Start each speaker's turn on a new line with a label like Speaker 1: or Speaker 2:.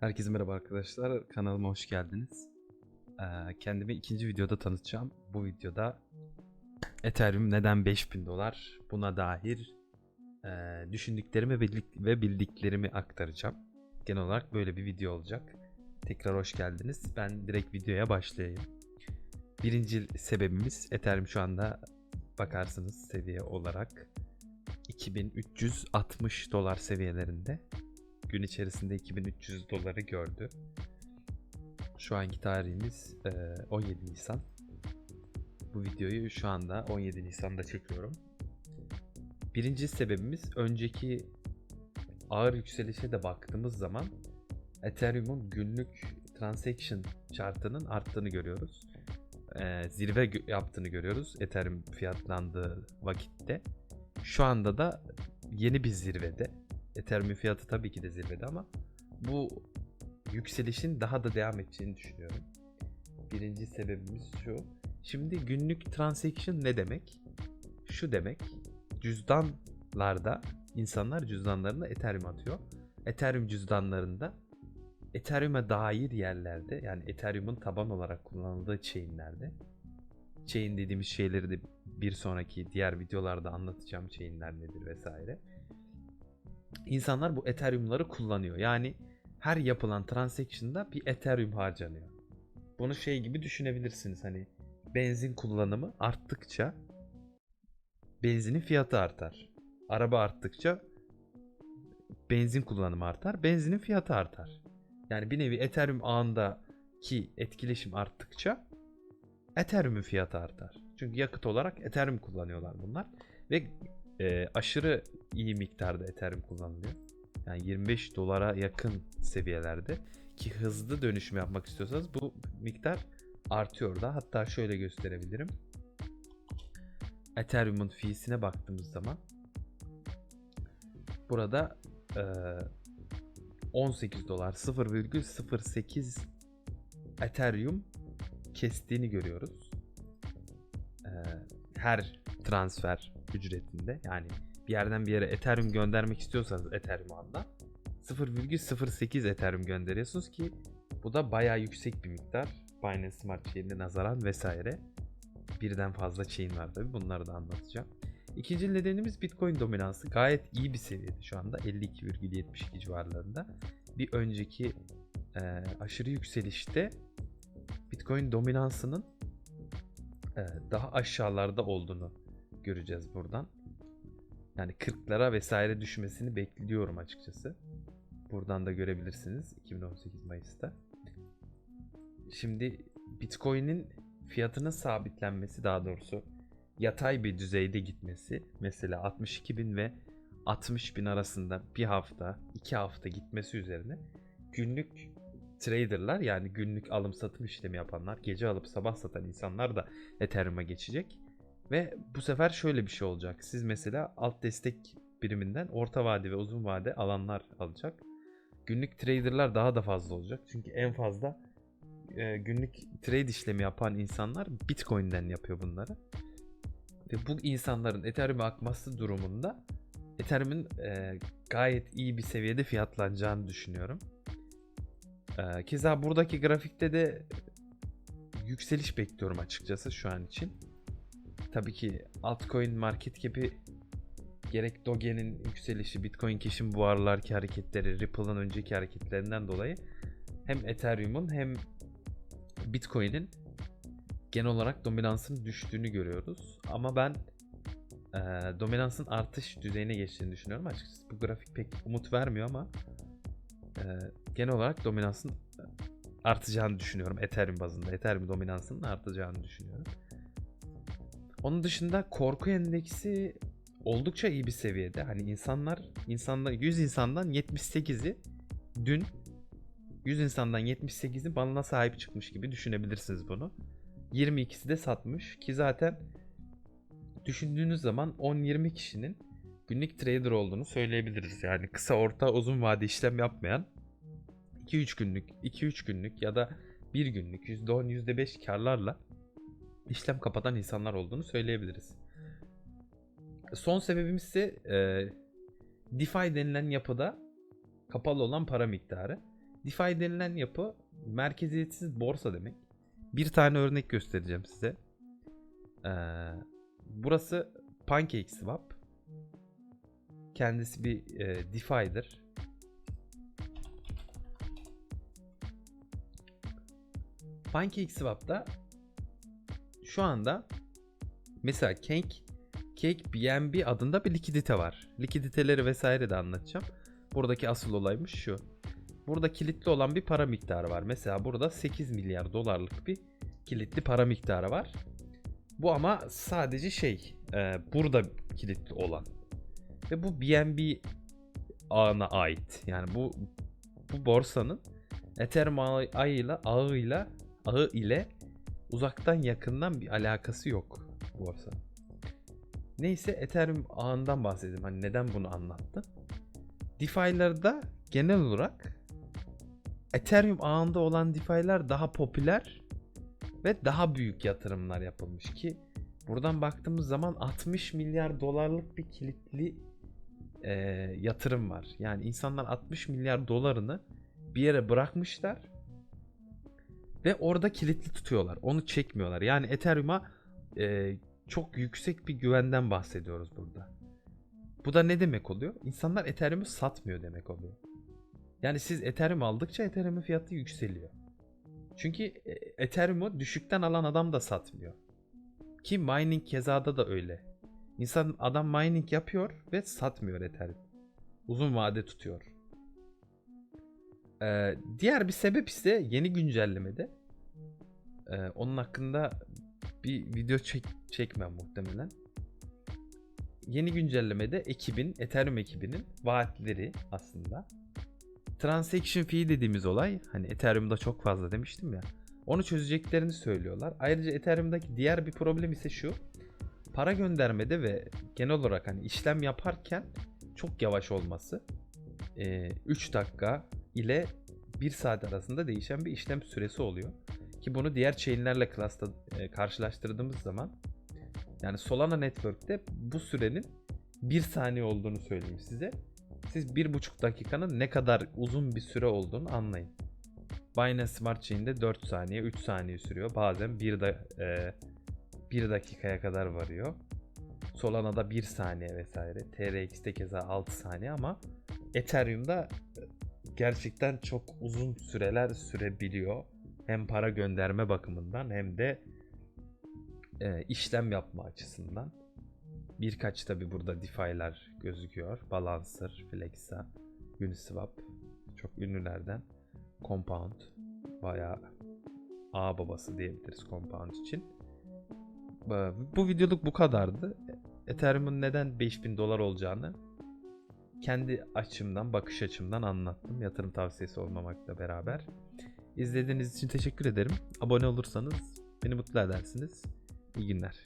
Speaker 1: Herkese merhaba arkadaşlar. Kanalıma hoş geldiniz. Ee, kendimi ikinci videoda tanıtacağım. Bu videoda Ethereum neden 5000 dolar buna dair e, düşündüklerimi ve bildik- ve bildiklerimi aktaracağım. Genel olarak böyle bir video olacak. Tekrar hoş geldiniz. Ben direkt videoya başlayayım. Birinci sebebimiz Ethereum şu anda bakarsınız seviye olarak 2360 dolar seviyelerinde gün içerisinde 2300 doları gördü. Şu anki tarihimiz e, 17 Nisan. Bu videoyu şu anda 17 Nisan'da çekiyorum. Birinci sebebimiz önceki ağır yükselişe de baktığımız zaman Ethereum'un günlük transaction chartının arttığını görüyoruz. E, zirve yaptığını görüyoruz Ethereum fiyatlandığı vakitte. Şu anda da yeni bir zirvede. Ethereum fiyatı tabii ki de zirvede ama bu yükselişin daha da devam edeceğini düşünüyorum. Birinci sebebimiz şu. Şimdi günlük transaction ne demek? Şu demek. Cüzdanlarda insanlar cüzdanlarına Ethereum atıyor. Ethereum cüzdanlarında Ethereum'a dair yerlerde yani Ethereum'un taban olarak kullanıldığı chainlerde chain dediğimiz şeyleri de bir sonraki diğer videolarda anlatacağım chainler nedir vesaire insanlar bu Ethereum'ları kullanıyor. Yani her yapılan transaction'da bir Ethereum harcanıyor. Bunu şey gibi düşünebilirsiniz hani benzin kullanımı arttıkça benzinin fiyatı artar. Araba arttıkça benzin kullanımı artar, benzinin fiyatı artar. Yani bir nevi Ethereum ağındaki etkileşim arttıkça Ethereum'un fiyatı artar. Çünkü yakıt olarak Ethereum kullanıyorlar bunlar ve e, aşırı iyi miktarda Ethereum kullanılıyor. Yani 25 dolara yakın seviyelerde ki hızlı dönüşüm yapmak istiyorsanız bu miktar artıyor da. Hatta şöyle gösterebilirim. Ethereum'un fiisine baktığımız zaman burada e, 18 dolar 0,08 Ethereum kestiğini görüyoruz. E, her transfer ücretinde yani bir yerden bir yere Ethereum göndermek istiyorsanız Ethereum anda 0,08 Ethereum gönderiyorsunuz ki bu da bayağı yüksek bir miktar. Binance Smart Chain'e nazaran vesaire. Birden fazla chain var tabi bunları da anlatacağım. İkinci nedenimiz Bitcoin dominansı gayet iyi bir seviyede şu anda 52,72 civarlarında. Bir önceki e, aşırı yükselişte Bitcoin dominansının e, daha aşağılarda olduğunu göreceğiz buradan. Yani 40'lara vesaire düşmesini bekliyorum açıkçası. Buradan da görebilirsiniz 2018 Mayıs'ta. Şimdi Bitcoin'in fiyatının sabitlenmesi daha doğrusu yatay bir düzeyde gitmesi mesela 62 bin ve 60 bin arasında bir hafta iki hafta gitmesi üzerine günlük traderlar yani günlük alım satım işlemi yapanlar gece alıp sabah satan insanlar da Ethereum'a geçecek. Ve bu sefer şöyle bir şey olacak. Siz mesela alt destek biriminden orta vade ve uzun vade alanlar alacak. Günlük traderlar daha da fazla olacak. Çünkü en fazla e, günlük trade işlemi yapan insanlar Bitcoin'den yapıyor bunları. Ve bu insanların Ethereum'a akması durumunda Ethereum'un e, gayet iyi bir seviyede fiyatlanacağını düşünüyorum. E, keza buradaki grafikte de yükseliş bekliyorum açıkçası şu an için tabii ki altcoin market cap'i gerek Doge'nin yükselişi, Bitcoin Cash'in bu aralarki hareketleri, Ripple'ın önceki hareketlerinden dolayı hem Ethereum'un hem Bitcoin'in genel olarak dominansının düştüğünü görüyoruz. Ama ben e, dominansın artış düzeyine geçtiğini düşünüyorum açıkçası. Bu grafik pek umut vermiyor ama e, genel olarak dominansın artacağını düşünüyorum Ethereum bazında. Ethereum dominansının artacağını düşünüyorum. Onun dışında korku endeksi oldukça iyi bir seviyede. Hani insanlar insanlar 100 insandan 78'i dün 100 insandan 78'i balına sahip çıkmış gibi düşünebilirsiniz bunu. 22'si de satmış ki zaten düşündüğünüz zaman 10-20 kişinin günlük trader olduğunu söyleyebiliriz. Yani kısa orta uzun vade işlem yapmayan 2-3 günlük 2-3 günlük ya da 1 günlük %10 %5 karlarla işlem kapatan insanlar olduğunu söyleyebiliriz. Son sebebimiz ise e, DeFi denilen yapıda kapalı olan para miktarı. DeFi denilen yapı merkeziyetsiz borsa demek. Bir tane örnek göstereceğim size. Ee, burası PancakeSwap. Kendisi bir e, DeFi'dir. PancakeSwap'ta şu anda mesela Cake Cake BNB adında bir likidite var. Likiditeleri vesaire de anlatacağım. Buradaki asıl olaymış şu. Burada kilitli olan bir para miktarı var. Mesela burada 8 milyar dolarlık bir kilitli para miktarı var. Bu ama sadece şey e, burada kilitli olan. Ve bu BNB ağına ait. Yani bu bu borsanın Ethereum ağı- ağıyla ağıyla ağı ile uzaktan yakından bir alakası yok borsa. Neyse Ethereum ağından bahsedeyim. Hani neden bunu anlattım? DeFi'larda genel olarak Ethereum ağında olan DeFi'ler daha popüler ve daha büyük yatırımlar yapılmış ki buradan baktığımız zaman 60 milyar dolarlık bir kilitli e, yatırım var. Yani insanlar 60 milyar dolarını bir yere bırakmışlar ve orada kilitli tutuyorlar. Onu çekmiyorlar. Yani Ethereum'a e, çok yüksek bir güvenden bahsediyoruz burada. Bu da ne demek oluyor? İnsanlar Ethereum'u satmıyor demek oluyor. Yani siz Ethereum aldıkça Ethereum'un fiyatı yükseliyor. Çünkü e, Ethereum'u düşükten alan adam da satmıyor. Ki mining kezada da öyle. İnsan adam mining yapıyor ve satmıyor Ethereum. Uzun vade tutuyor. Ee, diğer bir sebep ise yeni güncellemede. Ee, onun hakkında bir video çek çekmem muhtemelen. Yeni güncellemede ekibin, Ethereum ekibinin vaatleri aslında. Transaction fee dediğimiz olay hani Ethereum'da çok fazla demiştim ya. Onu çözeceklerini söylüyorlar. Ayrıca Ethereum'daki diğer bir problem ise şu. Para göndermede ve genel olarak hani işlem yaparken çok yavaş olması. 3 dakika ile 1 saat arasında değişen bir işlem süresi oluyor. Ki bunu diğer chain'lerle class'ta e, karşılaştırdığımız zaman yani Solana Network'te bu sürenin 1 saniye olduğunu söyleyeyim size. Siz 1,5 dakikanın ne kadar uzun bir süre olduğunu anlayın. Binance Smart Chain'de 4 saniye, 3 saniye sürüyor. Bazen 1 da, e, 1 dakikaya kadar varıyor. Solana'da 1 saniye vesaire. TRX'te keza 6 saniye ama Ethereum'da gerçekten çok uzun süreler sürebiliyor. Hem para gönderme bakımından hem de e, işlem yapma açısından. Birkaç tabi burada DeFi'ler gözüküyor. Balancer, Flexa, Uniswap. Çok ünlülerden. Compound. Bayağı ağ babası diyebiliriz Compound için. Bu videoluk bu kadardı. Ethereum'un neden 5000 dolar olacağını kendi açımdan, bakış açımdan anlattım. Yatırım tavsiyesi olmamakla beraber. İzlediğiniz için teşekkür ederim. Abone olursanız beni mutlu edersiniz. İyi günler.